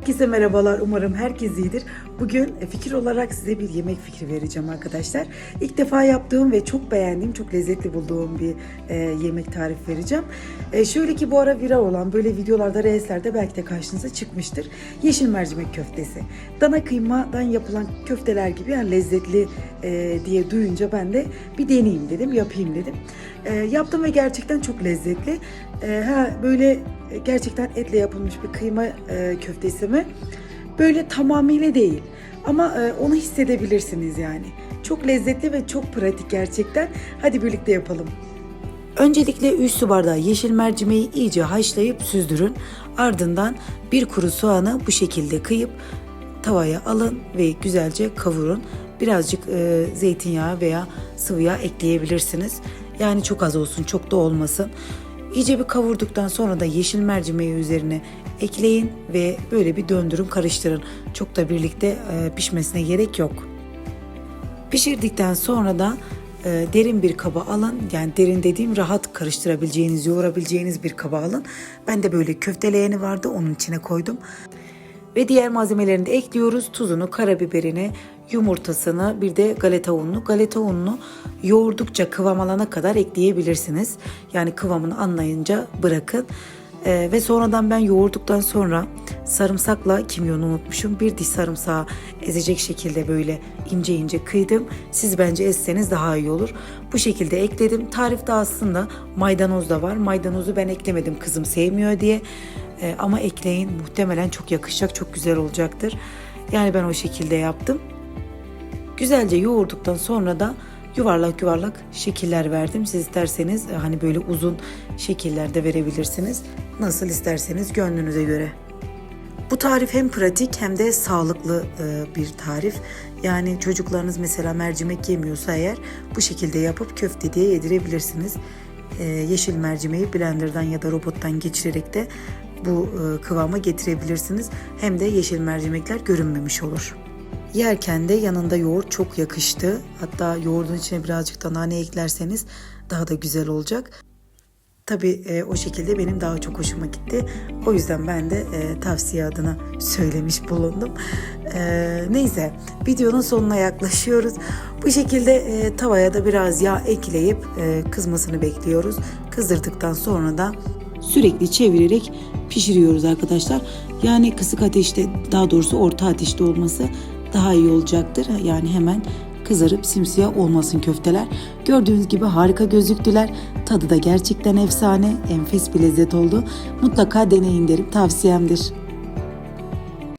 Herkese merhabalar. Umarım herkes iyidir. Bugün e, fikir olarak size bir yemek fikri vereceğim arkadaşlar. İlk defa yaptığım ve çok beğendiğim, çok lezzetli bulduğum bir e, yemek tarifi vereceğim. E, şöyle ki bu ara viral olan böyle videolarda, reislerde belki de karşınıza çıkmıştır. Yeşil mercimek köftesi. Dana kıymadan yapılan köfteler gibi yani lezzetli e, diye duyunca ben de bir deneyeyim dedim, yapayım dedim. E, yaptım ve gerçekten çok lezzetli. E, ha böyle gerçekten etle yapılmış bir kıyma e, köftesi mi? Böyle tamamıyla değil. Ama e, onu hissedebilirsiniz yani. Çok lezzetli ve çok pratik gerçekten. Hadi birlikte yapalım. Öncelikle 3 su bardağı yeşil mercimeği iyice haşlayıp süzdürün. Ardından bir kuru soğanı bu şekilde kıyıp tavaya alın ve güzelce kavurun. Birazcık e, zeytinyağı veya sıvı yağ ekleyebilirsiniz. Yani çok az olsun, çok da olmasın. İyice bir kavurduktan sonra da yeşil mercimeği üzerine ekleyin ve böyle bir döndürün, karıştırın. Çok da birlikte e, pişmesine gerek yok. Pişirdikten sonra da e, derin bir kaba alın. Yani derin dediğim rahat karıştırabileceğiniz, yoğurabileceğiniz bir kaba alın. Ben de böyle köfteleğeni vardı onun içine koydum. Ve diğer malzemelerini de ekliyoruz. Tuzunu, karabiberini, yumurtasını, bir de galeta ununu. Galeta ununu yoğurdukça kıvam alana kadar ekleyebilirsiniz. Yani kıvamını anlayınca bırakın. Ee, ve sonradan ben yoğurduktan sonra sarımsakla kimyonu unutmuşum. Bir diş sarımsağı ezecek şekilde böyle ince ince kıydım. Siz bence ezseniz daha iyi olur. Bu şekilde ekledim. Tarifte aslında maydanoz da var. Maydanozu ben eklemedim kızım sevmiyor diye. Ee, ama ekleyin muhtemelen çok yakışacak, çok güzel olacaktır. Yani ben o şekilde yaptım. Güzelce yoğurduktan sonra da yuvarlak yuvarlak şekiller verdim. Siz isterseniz e, hani böyle uzun şekillerde verebilirsiniz. Nasıl isterseniz gönlünüze göre. Bu tarif hem pratik hem de sağlıklı e, bir tarif. Yani çocuklarınız mesela mercimek yemiyorsa eğer bu şekilde yapıp köfte diye yedirebilirsiniz. E, yeşil mercimeği blenderdan ya da robottan geçirerek de bu kıvama getirebilirsiniz. Hem de yeşil mercimekler görünmemiş olur. Yerken de yanında yoğurt çok yakıştı. Hatta yoğurdun içine birazcık da nane eklerseniz daha da güzel olacak. Tabii e, o şekilde benim daha çok hoşuma gitti. O yüzden ben de e, tavsiye adına söylemiş bulundum. E, neyse videonun sonuna yaklaşıyoruz. Bu şekilde e, tavaya da biraz yağ ekleyip e, kızmasını bekliyoruz. Kızdırdıktan sonra da sürekli çevirerek pişiriyoruz arkadaşlar. Yani kısık ateşte daha doğrusu orta ateşte olması daha iyi olacaktır. Yani hemen kızarıp simsiyah olmasın köfteler. Gördüğünüz gibi harika gözüktüler. Tadı da gerçekten efsane, enfes bir lezzet oldu. Mutlaka deneyin derim, tavsiyemdir.